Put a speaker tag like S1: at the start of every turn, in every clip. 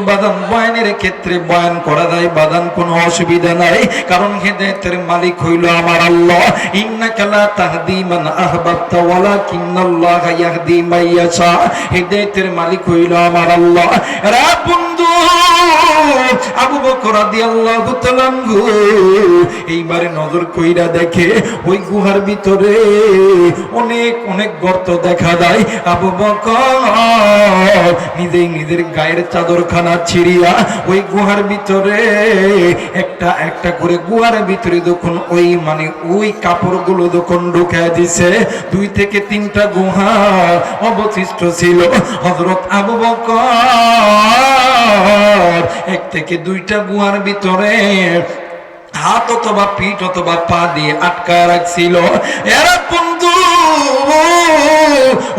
S1: বাদান বয়ানের ক্ষেত্রে বয়ান করা যায় বাদান কোনো অসুবিধা নাই। কারণ হেদায়তের মালিক হইল আমার আল্লাহ। ইন্না কালা তাহদি মান আহবাবতা ওয়ালাকিন্নাল্লাহা ইয়াহদি মাইয়াশা। হেদায়েতের মালিক হইল আমার আল্লাহ। রা বন্ধু! আবু বকর এইবারে নজর কইরা দেখে ওই গুহার ভিতরে অনেক অনেক গর্ত দেখা যায়। আবু বকর নিজেই নিজের গায়ের চাদরখানা ছিড়িয়া ওই গুহার ভিতরে একটা একটা করে গুহার ভিতরে যখন ওই মানে ওই কাপড়গুলো যখন ঢুকে দিছে, দুই থেকে তিনটা গুহা অবশিষ্ট ছিল। হজরত আবু বকর থেকে দুইটা গুহার ভিতরে হাত অথবা পিঠ অথবা পা দিয়ে আটকা রাখছিল। এরা বন্ধু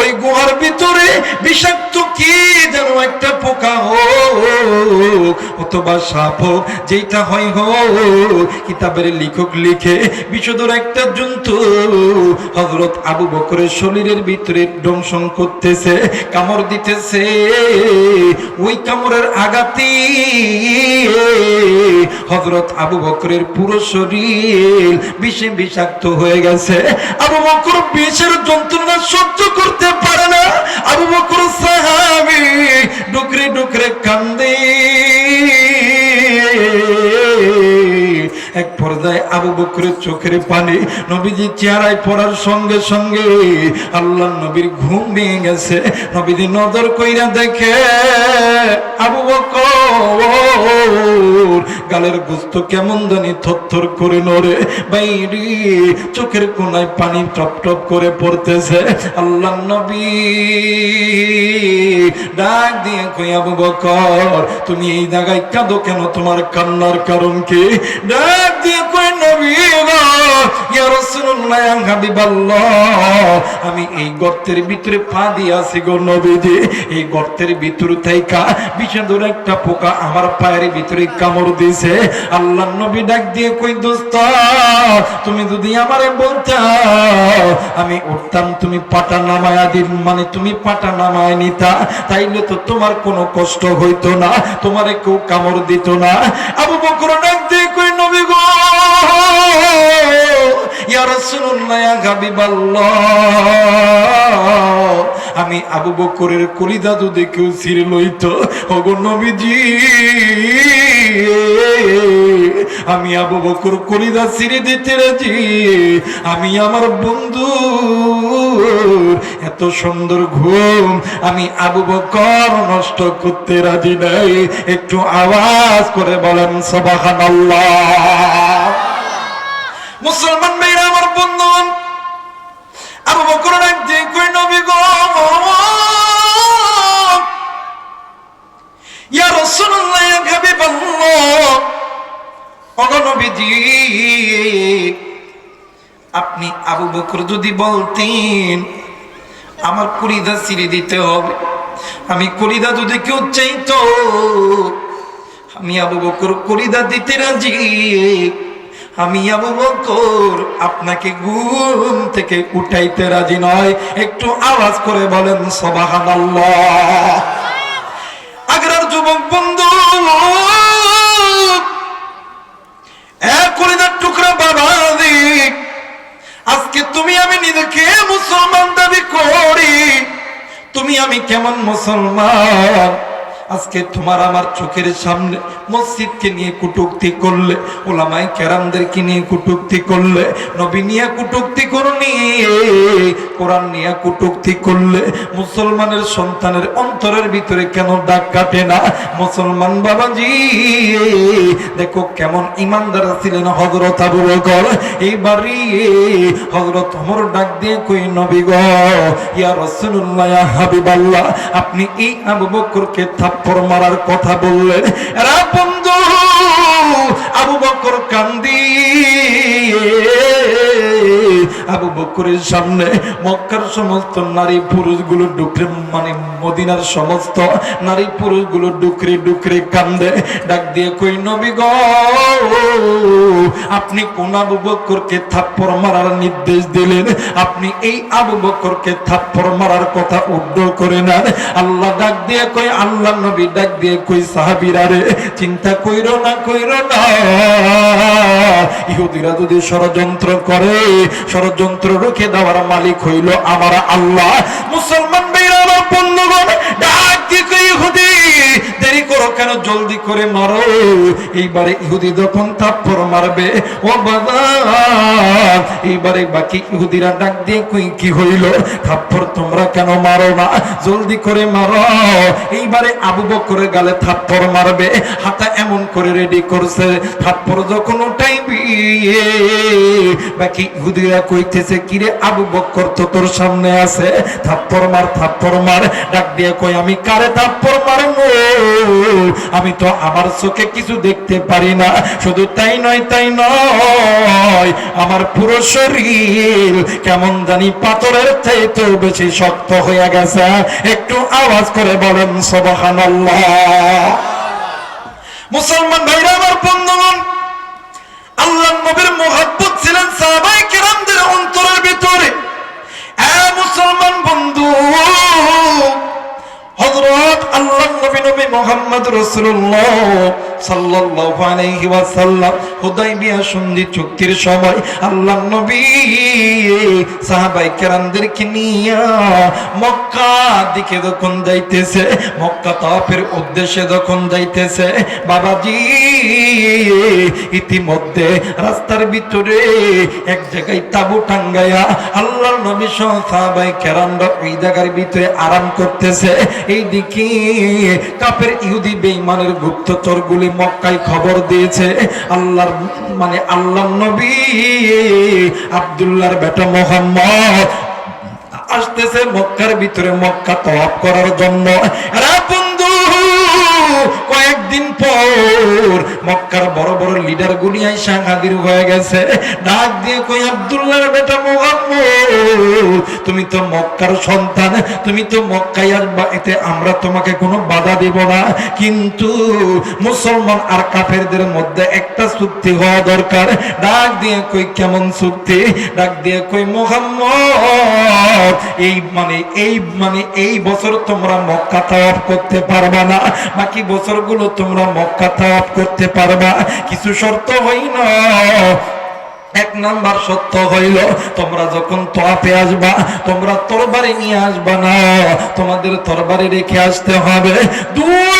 S1: ওই গুহার ভিতরে বিষাক্ত কি যেন একটা পোকা হোক, অথবা সাপ হোক যেটা হয় হোক, কিতাবের লেখক লিখে বিষধর একটা জন্তু। হজরত আবু বকরের শরীরের ভিতরে দংশন করতেছে, কামড় দিতেছে। ওই কামড়ের আঘাতি হজরত আবু বকরের পুরো শরীর বিষে বিষাক্ত হয়ে গেছে। আবু বকর বিষের যন্ত্রণা সহ্য করতে পারে না। আবু বকর সাহাবি ডুকরে ডুকরে কান্দে। এক পর্যায়ে আবু বকরের চোখের পানি নবীজি চেহারায় পড়ার সঙ্গে সঙ্গে আল্লাহ নবীর ঘুম ভেঙে গেছে। নবীজি নজর কইরা দেখে, আবু বকর, গালের গোস্ত কেমন জানি থরথর করে নড়ে। বাইরে চোখের কোনায় পানি টপ টপ করে পড়তেছে। আল্লাহ নবী ডাক দিয়ে কই, আবু বকর, তুমি এই জায়গায় কাঁদো কেন? তোমার কান্নার কারণ কি? ডাক দিয়ে কই আমি এই গর্তের ভিতরে পা দিয়ে গো নবীজি। এই গর্তের ভিতর বিষাদর একটা পোকা আমার পায়ের ভিতরে কামড় নবী ডাক দিয়ে কই, দোস্ত, তুমি যদি আমারে বলতা, আমি উঠতাম, তুমি পাটা নামায়া দিন মানে তুমি পাটা নামায় নিতা। তাইলে তো তোমার কোনো কষ্ট হইতো না, তোমারে কেউ কামড় দিত না। আবু বকর ডাক দিয়ে কই, নবী গো আমি আবু বকরের কলিদা কেউ ছিঁড়ে লইত নবীজি। আমি আবু বকর কলিদা ছিঁড়ে দিতে রাজি। আমি আমার বন্ধু। এত সুন্দর ঘুম আমি আবু বকর নষ্ট করতে রাজি নাই। একটু আওয়াজ করে বলেন সবাহান মুসলমান মেয়েরা আমার বন্ধু আবু বকর ডাক দিয়ে কই, নবী গো, ইয়া রাসূলুল্লাহ, ইয়া হাবিবাল্লাহ। ওগো নবীজি, আপনি আবু বকর যদি বলতেন, আমার কলিদা ছিঁড়ে দিতে হবে। আমি কলিদা যদি কেউ চাইতো, আমি আবু বকর কলিদা দিতে রাজি। আমি আবু বকর আপনাকে ঘুম থেকে উঠাইতে রাজি নয়। একটু আওয়াজ করে বলেন, সবাহানাল্লাহ। আগ্রার যুবক বন্ধু টুকরা বাবা আজকে তুমি আমি নিজেকে মুসলমান দাবি করি। তুমি আমি কেমন মুসলমান? আজকে তোমার আমার চোখের সামনে মসজিদকে নিয়ে কুটুক্তি করলে ওলামাই কেরামদেরকে নিয়ে কুটুক্তি করলে, নবী নিয়ে কুটুক্তি করনি কোরআন নিয়ে কুটুক্তি করলে মুসলমানের সন্তানের অন্তরের ভিতরে কেন দাগ কাটে না? মুসলমান বাবাজি, দেখো কেমন ইমানদার ছিলেন হজরত আবু বকর। এইবারই হজরত ওমর ডাক দিয়ে কই, নবী গো, ইয়া রাসূলুল্লাহ, ইয়া হাবিবাল্লাহ, আপনি এই আবু বকরকে থাপ্পড় মারার কথা বললেন। এরা বকরের সামনে মক্কার সমস্ত নারী পুরুষগুলো ডুকরে মানে মদিনার সমস্ত নারী পুরুষগুলো ডুকরে ডুকরে কান্দে। ডাক দিয়ে কই, নবী গো, আপনি কোন আবু বকরকে থাপ্পড় মারার নির্দেশ দিলেন? আপনি এই আবু বকরকে থাপ্পড় মারার কথা উদ্র করে নেন। আল্লাহ ডাক দিয়ে কই, আল্লাহ নবী ডাক দিয়ে কই, সাহাবীরা রে, চিন্তা কইরো না কইরো না। ইহুদিরা যদি ষড়যন্ত্র করে, ষড়যন্ত্র রুখে দেওয়ার মালিক হইল আমার আল্লাহ। মুসলমান জলদি করে মারো। এইবারে ইহুদি যখন থাপ্পড় মারবে, ও এইবারে বাকি ইহুদিরা ডাক দিয়ে হইল? থাপ্পড় তোমরা কেন মারো না? জলদি করে মারো। এইবারে আবু বকরের গালে থাপ্পড় মারবে, হাতা এমন করে রেডি করছে। থাপ্পড় যখন উঠাইবি, বাকি ইহুদিরা কইতেছে, কিরে আবু বকর তো তোর সামনে আছে। থাপ্পড় মার থাপ্পড় মার। ডাক দিয়ে কই আমি কারে থাপ্পড় মারবো? আমি তো আমার চোখে কিছু দেখতে পারি না। শুধু তাই নয় তাই নয়, আমার পুরো শরীর কেমন জানি পাথরের চাইতেও বেশি শক্ত হয়ে গেছে। একটু আওয়াজ করে বলেন, সুবহানাল্লাহ। মুসলমান ভাইরা, আমার বন্ধুগণ, আল্লাহ নবীর মোহাব্বত নবী মোহাম্মদ রসুল্লাহ সাল্লাহ আলহি ওয়াসাল্লাম হুদাইবিয়া সন্ধি চুক্তির সময় আল্লাহ নবী, সাহাবাই নিয়ে মক্কা দিকে যাইতেছে, মক্কা উদ্দেশ্যে যাইতেছে, বাবাজি, ইতিমধ্যে রাস্তার ভিতরে এক জায়গায় তাবু টাঙ্গায়া আল্লাহর নবী সহ সাহাবাই কেরামরা ওই জায়গার ভিতরে আরাম করতেছে। এইদিকে কাপের ইহুদি বেঈমানের গুপ্তচরগুলি মক্কায় খবর দিয়েছে। আল্লাহর মানে আল্লাহ নবী আব্দুল্লাহর বেটা মোহাম্মদ আসতেছে মক্কার ভিতরে মক্কা তলাপ করার জন্য। বন্ধু কয়েকদিন পর মক্কার বড় বড় লিডার গুলি আইসা হাজির হয়ে গেছে। ডাক দিয়ে কই আব্দুল্লাহর বেটা মোহাম্মদ, তুমি তো মক্কার সন্তান, তুমি তো মক্কায় আসবা আমরা তোমাকে কোনো বাধা দেব না। কিন্তু মুসলমান আর কাফেরদের মধ্যে একটা চুক্তি হওয়া দরকার। ডাক দিয়ে কই কেমন চুক্তি? ডাক দিয়ে কই মোহাম্মদ, এই মানে এই মানে এই বছর তোমরা মক্কা তাওয়াফ করতে পারবা না। বাকি বছরগুলো তোমরা মক্কা তাপ করতে পারবা। কিছু শর্ত হই না এক নাম্বার সত্য হইল, তোমরা যখন তোয়াপে আসবা, তোমরা তরবারি নিয়ে আসবা না। তোমাদের তরবারি রেখে আসতে হবে। দুই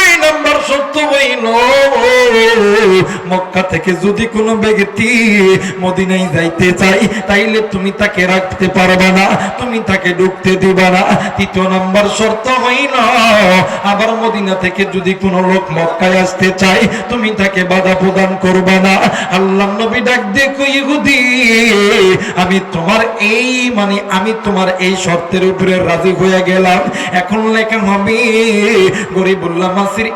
S1: আবার মদিনা থেকে যদি লোক মক্কায় আসতে চাই তুমি তাকে বাধা প্রদান করবে না। আল্লাহ নবী ডাক আমি তোমার এই মানে আমি তোমার এই শর্তের উপরে রাজি হয়ে গেলাম। এখন লেখা হবে গরিবুল্লাহ মাসির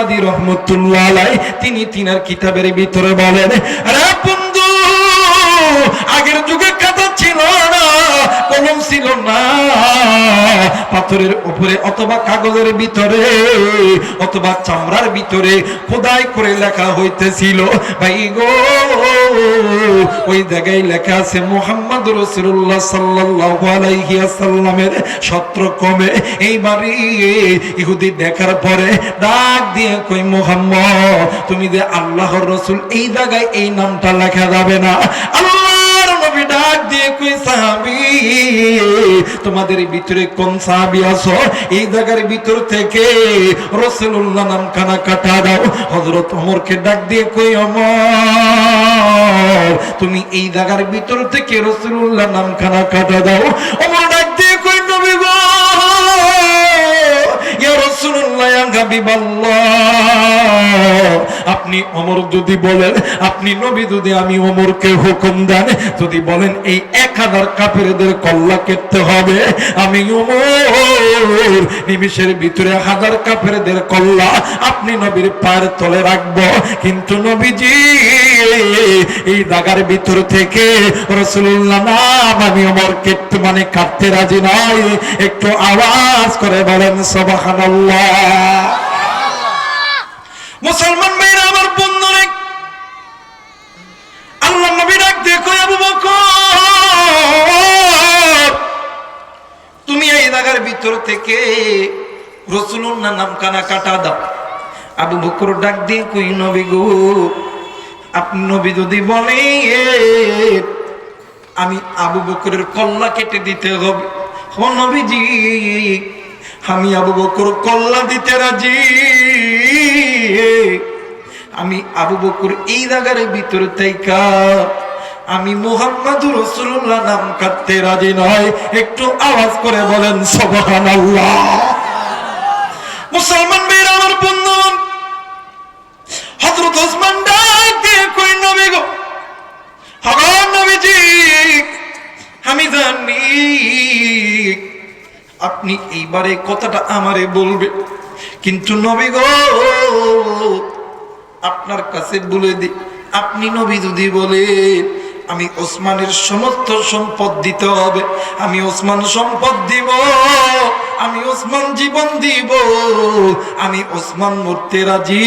S1: ইসলামাদি রহমতুল্লাহ আলাই তিনি তিনার কিতাবের ভিতরে বলেন আগের যুগে কথা ছিল না। কলম ছিল না। পাথরের উপরে অথবা কাগজের ভিতরে, অথবা চামড়ার ভিতরে খোদাই করে লেখা হইতেছিল। ভাই গো, ওই জায়গায় লেখা আছে, মোহাম্মদ রসুল্লাহ আলাইহি সত্র কমে। এইবারই ইহুদি দেখার পরে ডাক দিয়ে কই মোহাম্মদ, তুমি যে আল্লাহর রসুল, এই জায়গায় এই নামটা লেখা যাবে না। আল্লাহর নবী ডাক দিয়ে কই সাহাবি? তোমাদের ভিতরে কোন সাহাবি আছো? এই জায়গার ভিতর থেকে রসুল্লাহ নাম খানা কাটা দাও। হজরত অমরকে ডাক দিয়ে কই অমর তুমি এই জায়গার ভিতর থেকে রসুল্লাহ নাম খানা কাটা দাও। ওমর আপনি অমর যদি বলেন, আপনি নবী যদি, আমি অমরকে হুকুম দেন, যদি বলেন এই এক হাজার কাপেরদের কল্লা কেটতে হবে, আমি অমর নিমিষের ভিতরে হাজার কাপেরদের কল্লা আপনি নবীর পায়ের তলে রাখব, কিন্তু নবীজি এই দাগার ভিতর থেকে রসুল্লাহ নাম আমি অমরকে একটু মানে কাটতে রাজি নয়। একটু আওয়াজ করে বলেন সবাহান্লাহ মুসলমান মেয়েরা আমার বন্ধু আল্লাহ নবী ডাক দেখো আবু বকর, তুমি এই দাগার ভিতর থেকে রসুলুল্লাহ নাম কানা কাটা দাও। আবু বকর ডাক দিয়ে কই নবী গো আপনি নবী যদি বলে, আমি আবু বকরের কল্লা কেটে দিতে হবে। ও নবীজি, আমি আবু বকর কল্লা দিতে রাজি। আমি আবু বকর এই জায়গার ভিতর থেকে আমি মোহাম্মদ রসুল্লাহ নাম কাটতে রাজি নয়। একটু আওয়াজ করে বলেন সবহান মুসলমান মেয়েরা আমার বন্ধু হজরত ওসমান আপনি এইবারে কথাটা আমারে বলবে। কিন্তু নবী গো, আপনার কাছে বলে দি আপনি নবী যদি বলে, আমি ওসমানের সমস্ত সম্পদ দিতে হবে, আমি ওসমান সম্পদ দিব। আমি ওসমান জীবন দিব। আমি ওসমান মরতে রাজি।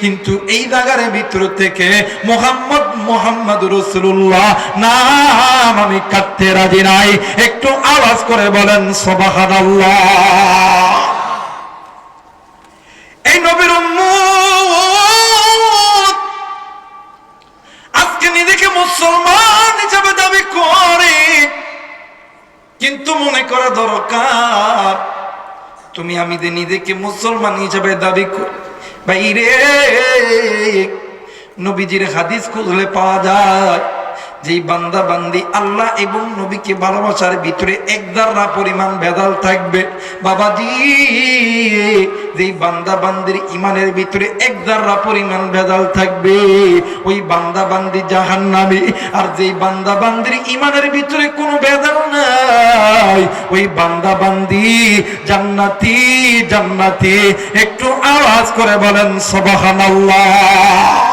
S1: কিন্তু এই জায়গার ভিতর থেকে মোহাম্মদ মোহাম্মদ রসুল্লাহ নাম আমি কাটতে রাজি নাই। একটু আওয়াজ করে বলেন সবাহান এই নবীর আজকে নিজেকে মুসলমান কিন্তু মনে করা দরকার, তুমি আমি নিজেকে মুসলমান হিসাবে দাবি করি। বাইরে নবীজির হাদিস খুঁজলে পাওয়া যায় যেই বান্দা বান্দি আল্লাহ এবং নবীকে ভালোবাসার ভিতরে এক দ্বারা পরিমাণ ভেদাল থাকবে। বাবাজি, যেই বান্দা বান্দির ইমানের ভিতরে এক দ্বারা পরিমাণ ভেদাল থাকবে, ওই বান্দা বান্দি জাহান নামে আর যেই বান্দা বান্দির ইমানের ভিতরে কোনো ভেদাল নাই, ওই বান্দা বান্দি জান্নাতি জান্নাতি। একটু আওয়াজ করে বলেন, সবহানাল্লাহ।